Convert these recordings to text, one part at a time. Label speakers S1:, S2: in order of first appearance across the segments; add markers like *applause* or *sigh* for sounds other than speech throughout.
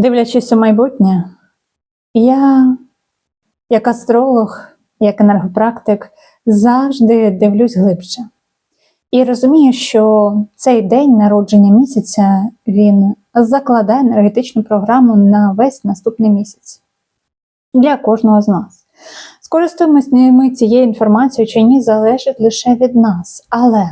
S1: Дивлячись у майбутнє, я, як астролог, як енергопрактик, завжди дивлюсь глибше. І розумію, що цей день народження місяця він закладає енергетичну програму на весь наступний місяць для кожного з нас. Скористуємось ми цією інформацією чи ні, залежить лише від нас. Але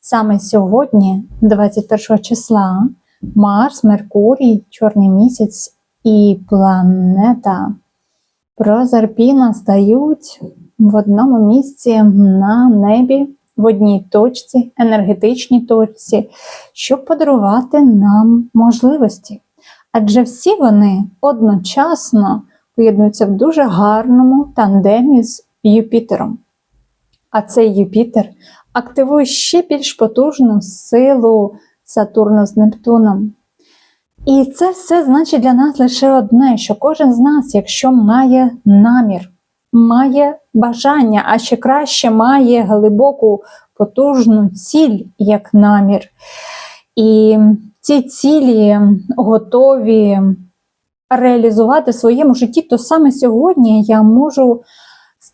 S1: саме сьогодні, 21 числа, Марс, Меркурій, Чорний місяць і планета Прозерпіна стають в одному місці на небі, в одній точці, енергетичній точці, щоб подарувати нам можливості. Адже всі вони одночасно поєднуються в дуже гарному тандемі з Юпітером. А цей Юпітер активує ще більш потужну силу Сатурна з Нептуном. І це все значить для нас лише одне: що кожен з нас, якщо має намір, має бажання, а ще краще має глибоку потужну ціль як намір. І ці цілі готові реалізувати в своєму житті, то саме сьогодні я можу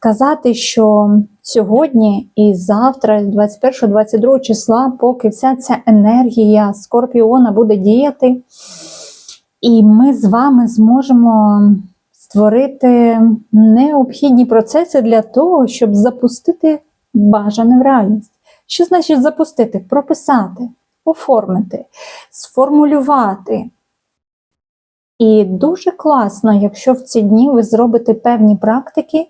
S1: сказати, що сьогодні і завтра, 21-22 числа, поки вся ця енергія Скорпіона буде діяти, і ми з вами зможемо створити необхідні процеси для того, щоб запустити бажане в реальність. Що значить запустити? Прописати, оформити, сформулювати. І дуже класно, якщо в ці дні ви зробите певні практики,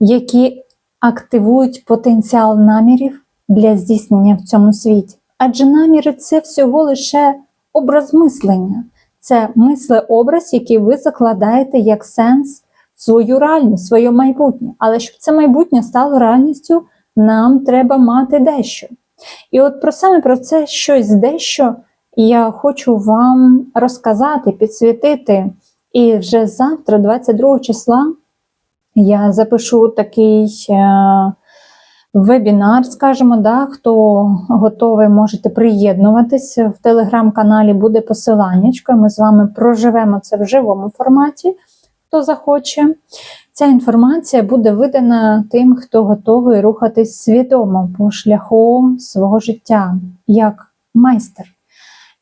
S1: які активують потенціал намірів для здійснення в цьому світі. Адже наміри це всього лише образ мислення, це мислеобраз, який ви закладаєте як сенс в свою реальність, своє майбутнє. Але щоб це майбутнє стало реальністю, нам треба мати дещо. І от про саме про це щось дещо я хочу вам розказати, підсвітити. І вже завтра, 22 числа, я запишу такий е, вебінар, скажімо, да, хто готовий, можете приєднуватися. В телеграм-каналі буде посиланнячко, ми з вами проживемо це в живому форматі, хто захоче. Ця інформація буде видана тим, хто готовий рухатись свідомо по шляху свого життя, як майстер.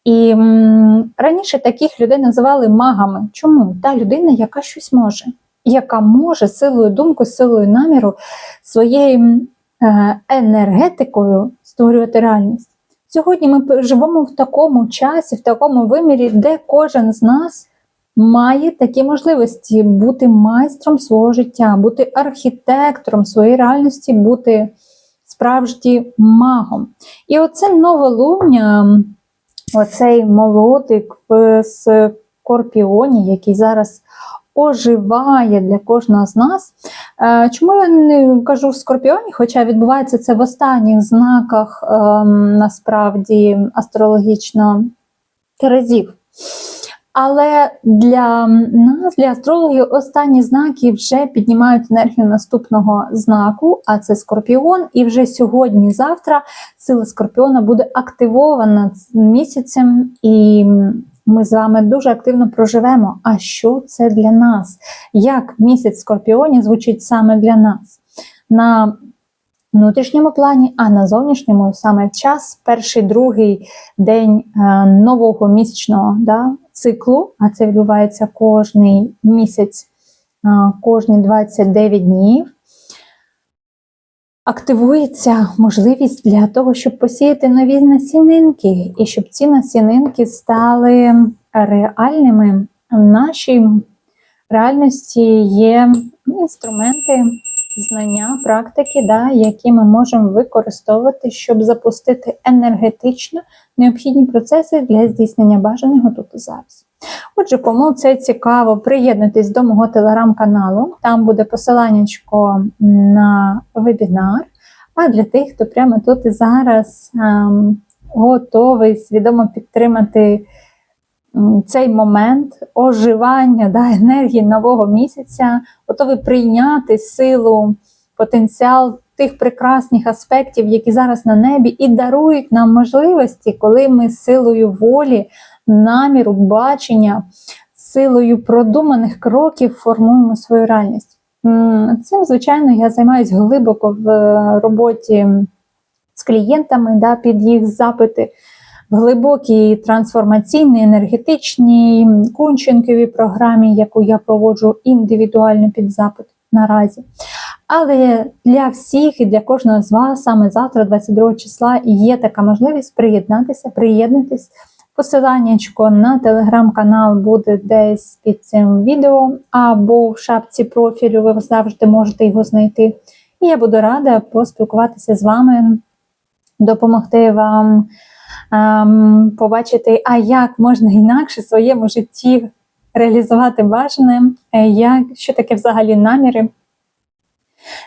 S1: І м, раніше таких людей називали магами. Чому? Та людина, яка щось може, яка може силою думки, силою наміру, своєю е, енергетикою створювати реальність. Сьогодні ми живемо в такому часі, в такому вимірі, де кожен з нас має такі можливості бути майстром свого життя, бути архітектором своєї реальності, бути справді магом. І оце новолуння оцей молотик в скорпіоні, який зараз оживає для кожного з нас. Е, Чому я не кажу в скорпіоні, хоча відбувається це в останніх знаках ем, насправді астрологічно Терезів. Але для нас, для астрологів, останні знаки вже піднімають енергію наступного знаку, а це Скорпіон. І вже сьогодні-завтра сила Скорпіона буде активована місяцем, і ми з вами дуже активно проживемо. А що це для нас? Як місяць Скорпіоні звучить саме для нас? На внутрішньому плані, а на зовнішньому саме час, перший другий день е, нового місячного да, циклу, а це відбувається кожний місяць, е, кожні 29 днів. Активується можливість для того, щоб посіяти нові насінинки, і щоб ці насінинки стали реальними. В нашій реальності є інструменти, знання, практики, да, які ми можемо використовувати, щоб запустити енергетично необхідні процеси для здійснення бажаного тут і зараз. Отже, кому це цікаво, приєднуйтесь до мого телеграм-каналу, там буде посиланнячко на вебінар. А для тих, хто прямо тут і зараз ем, готовий свідомо підтримати цей момент оживання да, енергії нового місяця, готовий прийняти силу, потенціал тих прекрасних аспектів, які зараз на небі, і дарують нам можливості, коли ми силою волі наміру, бачення, силою продуманих кроків формуємо свою реальність. Цим, звичайно, я займаюся глибоко в е, роботі з клієнтами да, під їх запити в глибокій трансформаційній, енергетичній кунченковій програмі, яку я проводжу індивідуально під запит наразі. Але для всіх і для кожного з вас саме завтра, 22 числа, є така можливість приєднатися, приєднатись. Посиланнячко на телеграм-канал буде десь під цим відео, або в шапці профілю ви завжди можете його знайти. І я буду рада поспілкуватися з вами, допомогти вам ем, побачити, а як можна інакше в своєму житті реалізувати бажане, е, як, що таке взагалі наміри.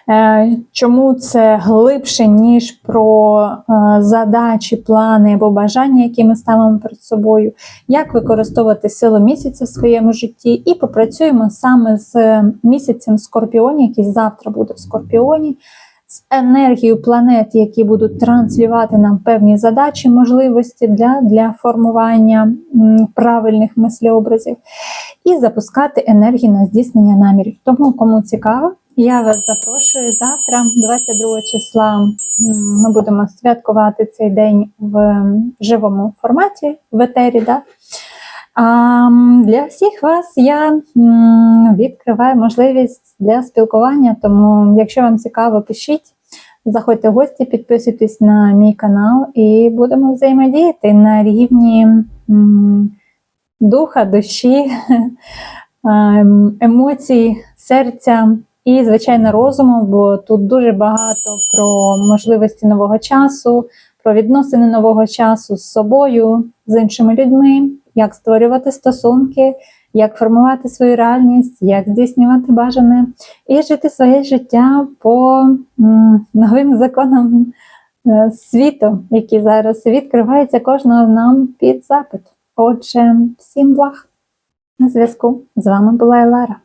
S1: Е, Чому це глибше, ніж про е, задачі, плани або бажання, які ми ставимо перед собою, як використовувати силу місяця в своєму житті, і попрацюємо саме з місяцем Скорпіоні, який завтра буде в Скорпіоні, з енергією планет, які будуть транслювати нам певні задачі, можливості для, для формування правильних мислеобразів, і запускати енергію на здійснення намірів. Тому, кому цікаво, я вас запрошую завтра, 22 числа. Ми будемо святкувати цей день в живому форматі в етері. Да? Для всіх вас я відкриваю можливість для спілкування. Тому, якщо вам цікаво, пишіть, заходьте в гості, підписуйтесь на мій канал і будемо взаємодіяти на рівні духа, душі, *laughs* ем, емоцій, серця і, звичайно, розуму, бо тут дуже багато про можливості нового часу, про відносини нового часу з собою, з іншими людьми, як створювати стосунки, як формувати свою реальність, як здійснювати бажане і жити своє життя по новим законам е, світу, які зараз відкриваються кожного нам під запит. Отже, всім благ. На зв'язку з вами була Елара.